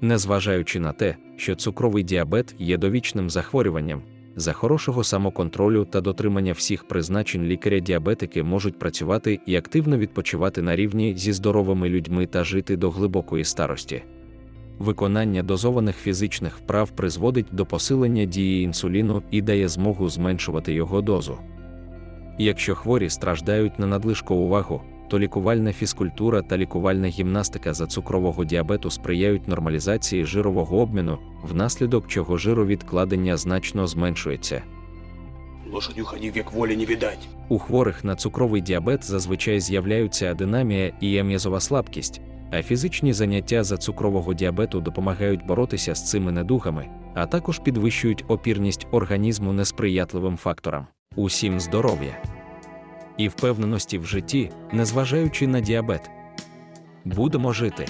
Незважаючи на те, що цукровий діабет є довічним захворюванням, за хорошого самоконтролю та дотримання всіх призначень лікаря-діабетики можуть працювати і активно відпочивати на рівні зі здоровими людьми та жити до глибокої старості. Виконання дозованих фізичних вправ призводить до посилення дії інсуліну і дає змогу зменшувати його дозу. Якщо хворі страждають на надлишкову вагу, то лікувальна фізкультура та лікувальна гімнастика за цукрового діабету сприяють нормалізації жирового обміну, внаслідок чого жировідкладення значно зменшується. Лошадюха ни век воли не видать. У хворих на цукровий діабет зазвичай з'являються адинамія і ам'язова слабкість, а фізичні заняття за цукрового діабету допомагають боротися з цими недугами, а також підвищують опірність організму несприятливим факторам. Усім здоров'я і впевненості в житті, незважаючи на діабет. Будемо жити.